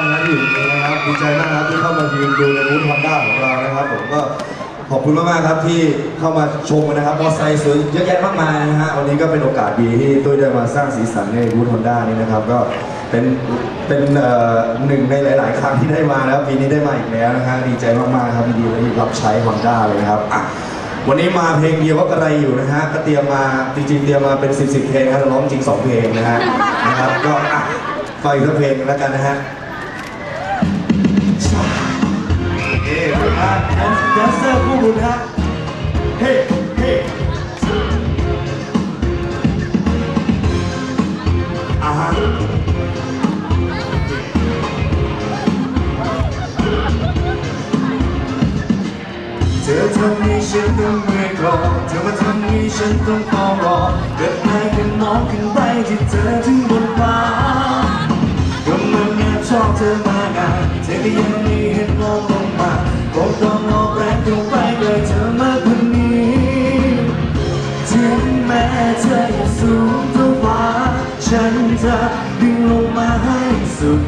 ากนะที่อยู่นนะครับดีใจมากนะที่เข้ามายืนดูในบูธฮอนด้าของเรานะครับผมก็ขอบคุณมากๆครับที่เข้ามาชมนะครับมอเตอไซค์สวยเยอะแยะมากมายนะฮะวันนี้ก็เป็นโอกาสดีที่ตุ้ยได้มาสร้างสีสันในบูธฮอนด้านี้นะครับก็เป็นเป็นเอ่อหนึ่งในหลาย ๆ ครั้งที่ได้มาแล้วปีนี้ได้มาอีกแล้วนะฮะดีใจมากๆครับดีๆที่รับใช้ฮอนด้าเลยครับวันนี้มาเพลงเดียวก็กระไรอยู่นะฮะก็เตรียมมาจริงๆเตรียมมาเป็น 10บสเพลงครับร้องจริง 2 เพลงนะฮะนะครับก็อ่ฟอีสักเพลงแล้วกันนะฮะ ฮ้ฮะแดนเซอร์ผู้บุญฮะเฮ้เฮ้อ่าฮะเธอทำให้ฉันต้องเมื่อยคอเธอมาทำให้ฉันต้องเฝ้ารอเกิดนายกันมองขึ้นไปที่เธอถึงบนฟ้าก็มันงานชอบเธอมากอะเธอก็ยังม่ สูงเท่าฟ้าฉันจะดึงลงมาให้สุด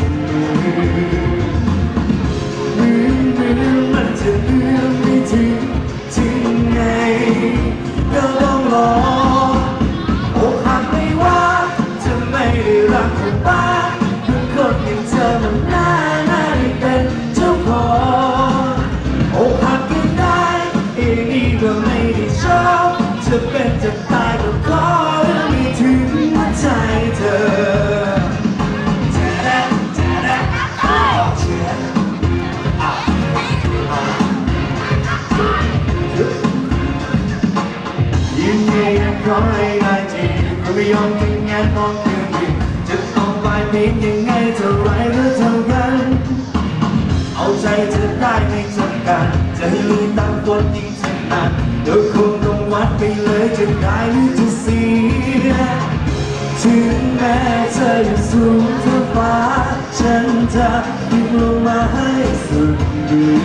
มือมือมือมันจะ ยียมขอให้ได้จริงก็ไม่ยอมทิ้งงานมองคืนดินจะต้องไปเพียงยังไงเท่าไรก็เท่ากัน เอาใจเธอได้ไม่จำกัดจะให้ลุยตามคนยิ่งถนัดเดี๋ยวคงต้องวัดไปเลยจะได้หรือจะเสียถึงแม้เธอจะสูงเท่าฟ้า ฉันจะดึงลงมาให้สุดมือ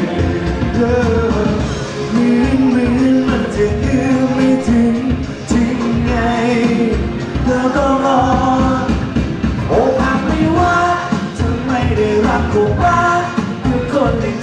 มือมือมันจะเอื้อ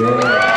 เ